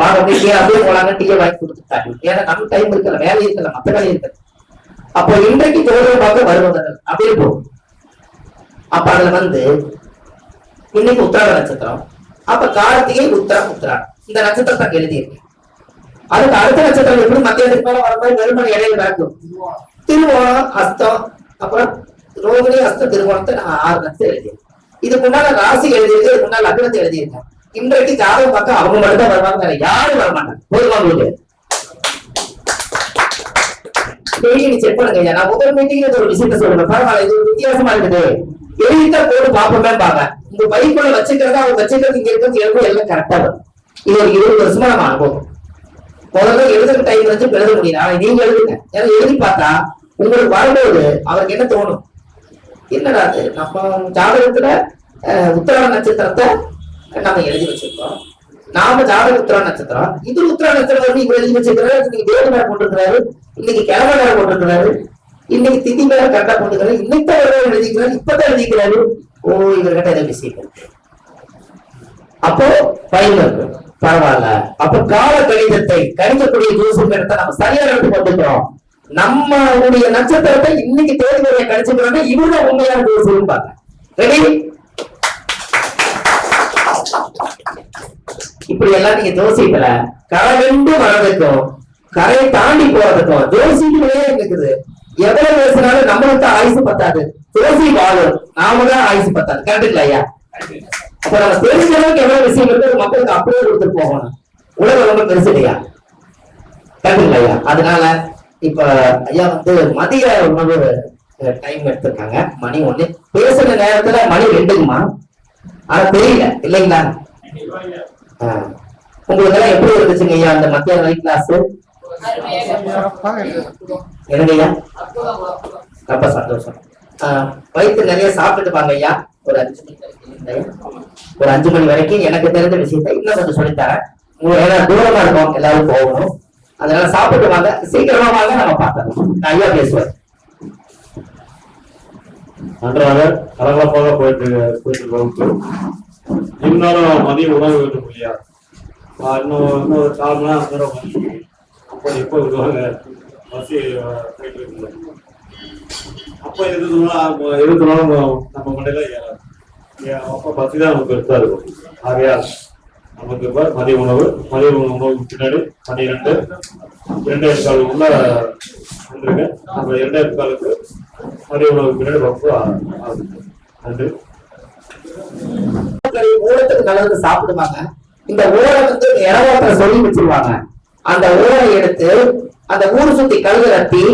வாங்க அப்படியே டீ அப்படியே போலாங்க டீயை வாங்கி கொடுத்துட்டாங்க ஏன்னா நமக்கு டைம் இருக்கல வேலை இருக்கல மத்த வேலை இருக்கல அப்போ இன்றைக்கு ஜோதிடம் பார்க்க வருவதர்கள் அப்படியே போகும் அப்ப அதுல வந்து இன்னைக்கு உத்திராட நட்சத்திரம். அப்ப கார்த்திகை உத்திரம் உத்திராடம். இந்த நட்சத்திரத்தை எழுதியிருக்கேன் அதுக்கு அடுத்த நட்சத்திரம் எப்படி மத்தியத்துக்கு மேல மாதிரி வெறுமனை இடையில நடக்கும் திருவோணம் அஸ்தம் அப்புறம் ரோகிணி அஸ்தம் திருவோணத்தை நான் ஆறு நட்சத்திரம் எழுதியிருக்கேன். இதுக்கு முன்னால ராசி எழுதியிருக்கு இதுக்கு முன்னால லக்னத்தை எழுதியிருக்கேன். இன்றைக்கு ஜாதகம் பார்க்க அவங்க மட்டும் தான் வருவாங்க வேற யாரும் வரமாட்டாங்க. போதுமா உங்களுக்கு டெய்லி செக் பண்ணுங்க ஐயா. நான் முதல் மீட்டிங்ல ஒரு விஷயத்த சொல்லுவேன். பரவாயில்ல இது ஒரு வித்தியாசமா இருக்குது. எழுதிட்ட போட்டு பாப்போமே பாங்க உங்க பைக்குள்ள வச்சுக்கிறதா அவங்க வச்சுக்கிறது இங்க இருக்கிறது எழுதும் எல்லாம் கரெக்டா வரும். இது ஒரு இருபது வருஷமா நம்ம அனுபவம். முதல்ல எழுதுற டைம் வச்சு எழுத முடியல. ஆனா நீங்க எழுதுங்க. ஏன்னா எழுதி பார்த்தா உங்களுக்கு வரும்போது அவருக்கு என்ன தோணும்? என்னடா அது நம்ம ஜாதகத்துல அஹ், உத்திராட நட்சத்திரத்தை நாம எழுதி வச்சிருக்கோம். நாம ஜாதக உத்திரா நட்சத்திரம். இது உத்திரா நட்சத்திரம் வந்து இவர் எழுதி வச்சிருக்கிறாரு. இன்னைக்கு தேவ மேல போட்டிருக்கிறாரு இன்னைக்கு கிழமை நேரம் போட்டிருக்கிறாரு இன்னைக்கு திதி மேல கரெக்டா போட்டுக்கிறாரு இன்னைக்கு தான் எழுதிக்கிறாரு. இப்பதான் எழுதிக்கிறாரு. ஓ இவர்கிட்ட ஏதோ விஷயம் இருக்கு. அப்போ பயன் இருக்கு. பரவாயில்ல. அப்ப கால கணிதத்தை கணிக்கக்கூடிய ஜோசியம் எடுத்தா நம்ம சரியா எடுத்து வந்துக்கிறோம் நம்மளுடைய நட்சத்திரத்தை இன்னைக்கு தேதி வரைய கணிச்சுக்கிறோம்னா இவருதான் உண்மையான ஜோசியம் பாருங்க ரெடி இப்படி எல்லாம் நீங்க ஜோசியத்துல கரகண்டு வர்றதுக்கும் கரையை தாண்டி போறதுக்கும் ஜோசியங்களே இருக்குது. எவ்வளவு பேசினாலும் நம்மளுக்கு தான் ஆயுசு பத்தாது. ஜோசி வாழும் நாம தான் ஆயுசு பத்தாது. கரெக்டுங்களா ஐயா? அப்ப நம்ம தெரிஞ்ச அளவுக்கு எவ்வளவு விஷயம் இருக்கு மக்களுக்கு அப்படியே கொடுத்துட்டு போகணும். உலகம் ரொம்ப பெருசு இல்லையா கரெக்டுங்களா ஐயா? அதனால இப்ப ஐயா வந்து மதிய உணவு டைம் எடுத்திருக்காங்க. மணி ஒண்ணு. பேசுற நேரத்துல மணி ரெண்டுக்குமா? ஆனா தெரியல. இல்லைங்களா? உங்களுக்கு எல்லாம் எப்படி இருந்துச்சுங்க ஐயா அந்த மத்திய நைட் கிளாஸ் என்னங்க ஐயா? ரொம்ப சந்தோஷம். ஆ, வயிற்று நிறைய சாப்பிட்டுட்டு பாங்க ஐயா. ஒரு அஞ்சு மணி ஒரு அஞ்சு மணி வரைக்கும் எனக்கு தெரிஞ்ச விஷயத்த இன்னும் கொஞ்சம் சொல்லித்தரேன். உங்களுக்கு ஏன்னா தூரமா இருக்கும் எல்லாரும் போகணும். அதனால சாப்பிட்டு வாங்க. சீக்கிரமா வாங்க நம்ம பார்க்கலாம். நான் ஐயா பேசுவேன். நன்றாக கலகலப்பாக போயிட்டு போயிட்டு இருந்தாலும் இன்னொரு மதிய உணவு வேண்டும் இல்லையா? இன்னும் இன்னும் ஒரு கால் மணி நேரம் மணி அப்போ எப்போ விடுவாங்க பஸ் போயிட்டு இருக்குங்க அப்போ இருபது நாள் நம்ம மண்டையில ஏறாது. அப்போ பசி தான் நமக்கு பெருசா இருக்கும். ஆகையால் நமக்கு இப்போ மதிய உணவு மதிய உணவு உணவுக்கு பின்னாடி பன்னிரெண்டு இரண்டே கால் உள்ள வந்துருங்க நம்ம இரண்டே காலுக்கு மதிய உணவுக்கு பின்னாடி ரொம்ப ஆகுது. நன்றி ஊடத்துக்கு நல்லது சாப்பிடுவாங்க. இந்த ஊரை வந்து இடவாத்துல சொல்லி வச்சிருவாங்க. அந்த ஊரை எடுத்து அந்த ஊர் சுத்தி கழுகு ரத்தி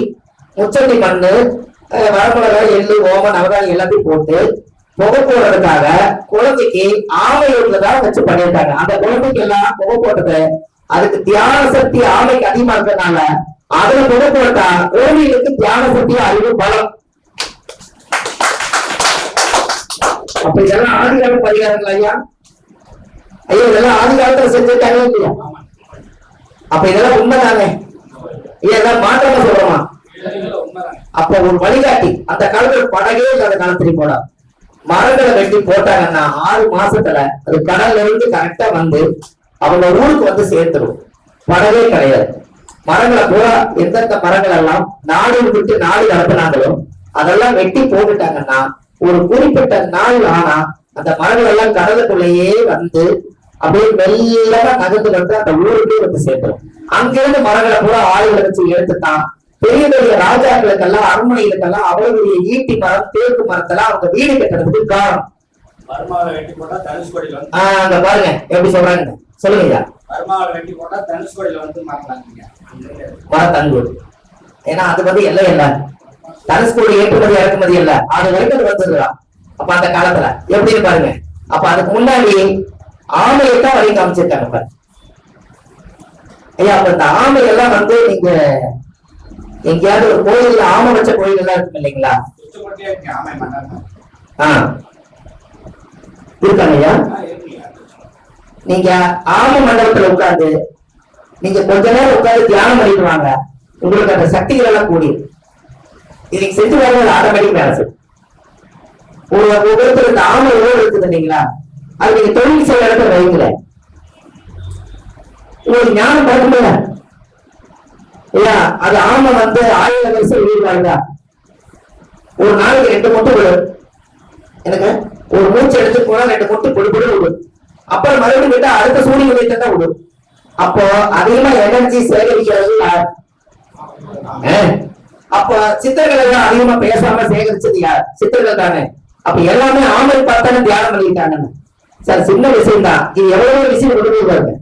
முச்சந்தி மண்ணு அஹ், எள்ளு ஓமம் நவதானி எல்லாத்தையும் போட்டு புகை போடுறதுக்காக குழந்தைக்கு ஆமை தான் வச்சு பண்ணியிருக்காங்க. அந்த குழந்தைக்கு எல்லாம் புகை போட்டது அதுக்கு தியான சக்தி ஆமைக்கு அதிகமா இருக்கிறதுனால அதுல புகை போட்டா கோவிலுக்கு தியான சக்தி அறிவு பலம் அப்ப இதெல்லாம் ஆதி கால பரிகாரங்கள் ஐயா. ஐயா இதெல்லாம் ஆதி காலத்துல செஞ்சிருக்காங்க இல்லையா அப்ப இதெல்லாம் உண்மைதானே? ஐயா இதெல்லாம் மாற்றமா சொல்றோமா? அப்ப ஒரு வழிகாட்டி அந்த காலத்துல படகே இல்லாத காலத்துல போடா மரங்களை வெட்டி போட்டாங்கன்னா ஆறு மாசத்துல அது கடல்ல இருந்து கரெக்டா வந்து அவங்க ஊருக்கு வந்து சேர்த்துடும் படவே கிடையாது. மரங்களை பூரா எந்தெந்த மரங்கள் எல்லாம் நாடு விட்டு நாடு நடத்தினாங்களோ அதெல்லாம் வெட்டி போட்டுட்டாங்கன்னா ஒரு குறிப்பிட்ட நாள் ஆனா அந்த மரங்கள் எல்லாம் கடலுக்குள்ளேயே வந்து அப்படியே மெல்லமா நகர்ந்து வந்து அந்த ஊருக்கே வந்து சேர்த்துரும் அங்கிருந்து மரங்களை பூரா ஆளுகளை வச்சு எடுத்துட்டான். பெரிய பெரிய ராஜாக்களுக்கெல்லாம் அரண்மனைகளுக்கெல்லாம் அவர்களுடைய ஈட்டி மரம் தேக்கு மரத்தெல்லாம் அவங்க வீடு கட்டுறதுக்கு காரணம். ஆஹ் அங்க பாருங்க எப்படி சொல்றாங்க. சொல்லுங்க மரத்தங்கூர் ஏன்னா அது வந்து எல்லாம் இல்ல தனுஷ்கோடி ஏற்றுமதி இறக்குமதி இல்ல அது வரைக்கும் அது வந்துருக்கலாம் அப்ப அந்த காலத்துல. எப்படின்னு பாருங்க. அப்ப அதுக்கு முன்னாடி ஆமையத்தான் வரையும் காமிச்சிருக்காங்க பாரு. ஐயா அப்ப இந்த ஆமை எல்லாம் வந்து நீங்க எங்கேயாவது ஒரு கோயில் ஆமை வச்ச கோயில் எல்லாம் இருக்கும் இல்லைங்களா? ஆமை மண்டபம் ஆஹ் இருக்காங்க ஐயா. நீங்க ஆமை மண்டபத்துல உட்கார்ந்து நீங்க கொஞ்ச நேரம் உட்கார்ந்து தியானம் பண்ணிட்டு வாங்க. உங்களுக்கு அந்த சக்திகள் எல்லாம் கூடி. இன்னைக்கு செஞ்சு வரது ஆட்டோமேட்டிக் வேலை செய்யும். ஒரு ஒவ்வொருத்தர் இந்த ஆமை இருக்குது இல்லைங்களா அது நீங்க தொழில் செய்யற இடத்துல வைங்களேன் உங்களுக்கு ஞானம் பிறக்குமில்ல இல்லையா அது ஆமை வந்து ஆயிரம் வருஷம் உயிர் வாழ்ந்தா ஒரு நாளைக்கு ரெண்டு முட்டை விடும் எனக்கு ஒரு மூச்சு எடுத்து போனா ரெண்டு முட்டை பொடி பொடி விடும் அப்புறம் மறுபடியும் விட்டா அடுத்த சூரிய உதயத்தை தான் விடும் அப்போ அதிகமா எனர்ஜி சேகரிக்கிறது யார்? ஆ? அப்ப சித்தர்கள் எல்லாம் அதிகமா பேசாம சேகரிச்சது யார்? சித்தர்கள் தானே. அப்ப எல்லாமே ஆமை பார்த்தானே தியானம் பண்ணிட்டாங்க சார் சின்ன விஷயம் தான் இது எவ்வளவு விஷயம் கொடுக்குது பாருங்க.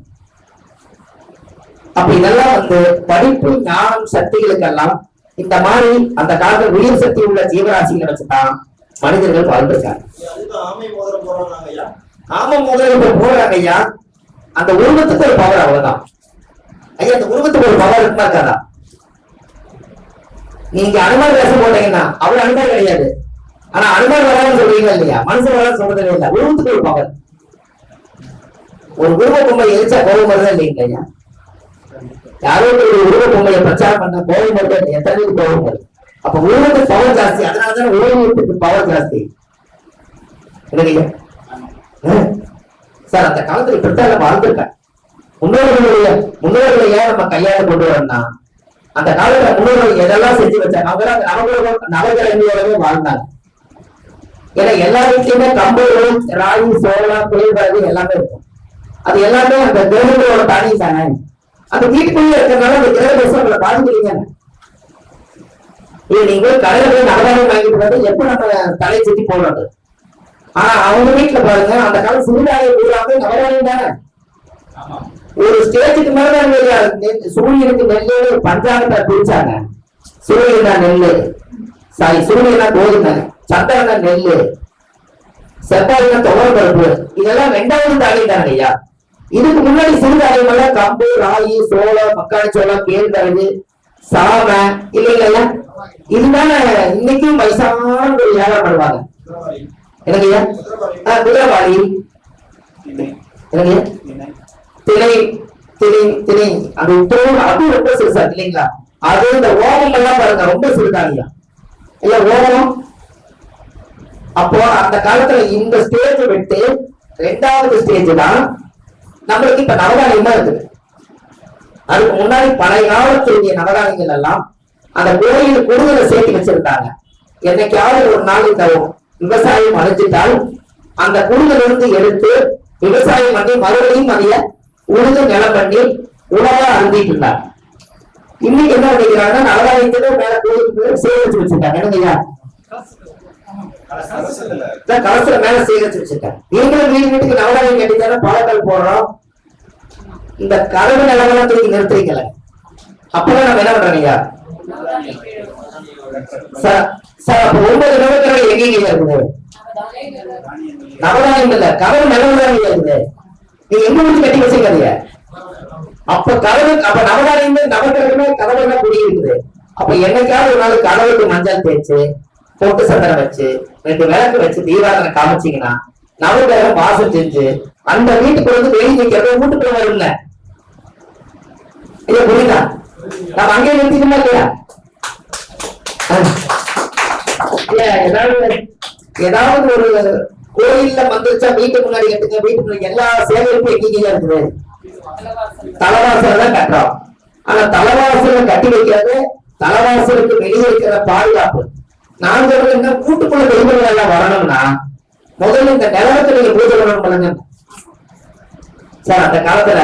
அப்ப இதெல்லாம் வந்து படிப்பு ஞானம் சக்திகளுக்கெல்லாம் இந்த மாதிரி அந்த காலத்துல உயிர் சக்தி உள்ள ஜீவராசிகளை வச்சுதான் மனிதர்கள் வாழ்ந்திருக்காங்க ஆமை மோதிரம் போடுறாங்க ஐயா. முதல்ல போறாங்க ஐயா அந்த உருவத்துக்கு ஒரு பவர் அவ்வளவுதான். ஐயா அந்த உருவத்துக்கு ஒரு பவர் இருக்குமா இருக்காதான் நீங்க அனுமதி வேஷம் போட்டீங்கன்னா அவர் அனுமார் கிடையாது. ஆனா அனுமார் வராதுன்னு சொல்றீங்க இல்லையா? மனுஷன் வராது சொல்றது இல்ல. உருவத்துக்கு ஒரு பவர் ஒரு உருவ பொம்மை எரிச்சா கோபம் வருதா இல்லைங்க ஐயா யாரோ ஒரு உருவ பொம்மையை பிரச்சாரம் பண்ண கோபம் வருது எத்தனை பேருக்கு கோபம் வருது அப்ப உருவத்துக்கு பவர் ஜாஸ்தி. அதனாலதான் உருவத்துக்கு பவர் ஜாஸ்தி. எனக்கு சார் அந்த காலத்துல இப்படித்தான் வாழ்ந்துருக்கேன். முன்னோர்களுடைய முன்னோர்களை ஏன் நம்ம கையாள கொண்டு வரணும்னா அந்த காலத்துல முன்னோர்கள் எதெல்லாம் செஞ்சு வச்சாங்க அவங்க அந்த நவகிரக நவகிரகங்களோடவே வாழ்ந்தாங்க. ஏன்னா எல்லா வீட்லயுமே கம்பு ராகி சோளம் குளிர்பாடு எல்லாமே இருக்கும். அது எல்லாமே அந்த கிரகங்களோட தானி தானே அந்த வீட்டுக்குள்ளே இருக்கிறதுனால அந்த கிரக தோஷம் உங்களை பாதிக்கிறீங்க இது நீங்க கடையில போய் நவதானியம் வாங்கிட்டு வந்து எப்ப நம்ம தலை சுத்தி போடுறது? ஆனா அவங்க வீட்டுல பாருங்க அந்த காலம் சிறுதானியம் பூராமே நவதானியம் தானே? ஒரு ஸ்டேஜுக்கு மேல சூரியனுக்கு நெல்லு பஞ்சாங்கத்தை பிரிச்சாங்க. சூரியனா நெல்லு. சாரி சூரியனா கோதுமை. சந்திரனா நெல்லு. செவ்வாய்னா துவரம் பருப்பு. இதெல்லாம் ரெண்டாவது தானியம் ஐயா? இதுக்கு முன்னாடி சிறு எல்லாம் கம்பு ராகி சோளம் மக்காளி சோளம் கேழ்வரகு சாமை இல்லைங்களா ஐயா? இதுதானே இன்னைக்கும் வயசான ஒரு வியாபாரம் பண்ணுவாங்க. குதிரவாளி எனக்கு ஐயா? குதிரவாளி ஆ, எனக்கு ஐயா? திணை திணை திணை. அது உத்தரவு அது ரொம்ப சிறுசா இல்லைங்களா? அது இந்த ஓமம் எல்லாம் பாருங்க ரொம்ப சிறுதானியம். இல்ல ஓமம் அப்போ அந்த காலத்துல இந்த ஸ்டேஜ் விட்டு ரெண்டாவது ஸ்டேஜ் தான் நம்மளுக்கு இப்ப நவதானியமா இருக்குது. அதுக்கு முன்னாடி பழைய காலத்துடைய நவதானியங்கள் எல்லாம் அந்த கோயில் குடுதலை சேர்த்து வச்சிருந்தாங்க. என்னைக்காவது ஒரு நாள் இந்த விவசாயம் அழிஞ்சிட்டால் அந்த குடுதல இருந்து எடுத்து விவசாயம் பண்ணி மறுபடியும் அதைய உழுது நிலம் பண்ணி உணவா அருந்திட்டு இருந்தாங்க இன்னைக்கு என்ன பண்ணிக்கிறாங்கன்னா நவதானியத்துல மேல கோயிலுக்கு சேகரிச்சு வச்சிருக்காங்க. என்னங்கய்யா அரசுல கலசல மேல சேகரிச்சு வச்சிருக்காங்க. நீங்களும் வீடு வீட்டுக்கு நவதானியம் கட்டித்தானே பழங்கள் போடுறோம். இந்த கதவு நிலவெல்லாம் தூக்கி நிறுத்துறீங்கள அப்பதான் நம்ம என்ன பண்றோம் ஐயா? சார் சார் அப்ப ஒன்பது நிலவரங்கள் எங்கேங்க இருக்குது? நவதானியம் இல்ல கதவு நிலவுதான் இருக்குது? நீங்க எங்க வச்சு கட்டி வச்சிருக்காதீங்க. அப்ப கதவு அப்ப நவதானியமே நவக்கிரகமே கதவு தான் குடி இருக்குது அப்ப என்னைக்காவது ஒரு நாள் கதவுக்கு மஞ்சள் தேய்ச்சு பொட்டு சந்தனம் வச்சு ரெண்டு விளக்கு வச்சு தீபாவளி காமிச்சீங்கன்னா நவகிரகம் வாசம் செஞ்சு அந்த வீட்டுக்கு வந்து வெளியே நிக்கிறது வீட்டுக்குள்ள வரும்ல ஐயா புரியுதா? நம்ம அங்கேயே நிறுத்திக்கணுமா இல்லையா ஆ. ஏதாவது ஏதாவது ஒரு கோயில்ல மந்திரிச்சா வீட்டுக்கு முன்னாடி கட்டுங்க வீட்டுக்கு முன்னாடி எல்லா சேவைக்கும் எங்கேயும் இருக்குது. தலைவாசல் தான் கட்டுறோம். ஆனா தலைவாசல கட்டி வைக்கிறது தலைவாசலுக்கு வெளியே இருக்கிற பாதுகாப்பு. நான் சொல்றது என்ன வீட்டுக்குள்ள எல்லாம் வரணும்னா முதல்ல இந்த நிலவரத்தை நீங்க பூஜை பண்ணணும் பண்ணுங்க சார் அந்த காலத்துல